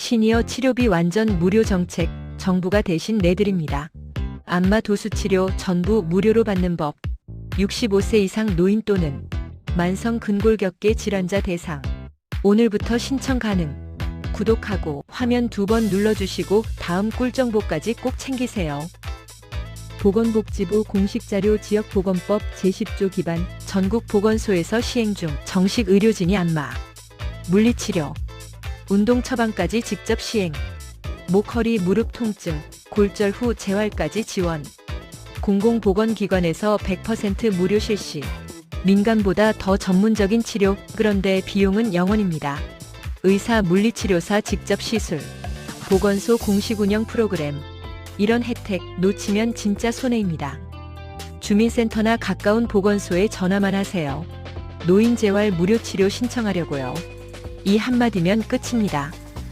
시니어 치료비 완전 무료 정책 정부가 대신 내드립니다. 안마 도수 치료 전부 무료로 받는 법. 65세 이상 노인 또는 만성 근골격계 질환자 대상. 오늘부터 신청 가능. 구독하고 화면 두 번 눌러주시고 다음 꿀 정보까지 꼭 챙기세요. 보건복지부 공식자료 지역보건법 제10조 기반 전국 보건소에서 시행 중 정식 의료진이 안마, 물리치료, 운동 처방까지 직접 시행. 목, 허리, 무릎 통증, 골절 후 재활까지 지원. 공공보건기관에서 100% 무료 실시. 민간보다 더 전문적인 치료, 그런데 비용은 0원입니다. 의사 물리치료사 직접 시술. 보건소 공식 운영 프로그램. 이런 혜택 놓치면 진짜 손해입니다. 주민센터나 가까운 보건소에 전화만 하세요. 노인재활 무료 치료 신청하려고요. 이 한마디면 끝입니다.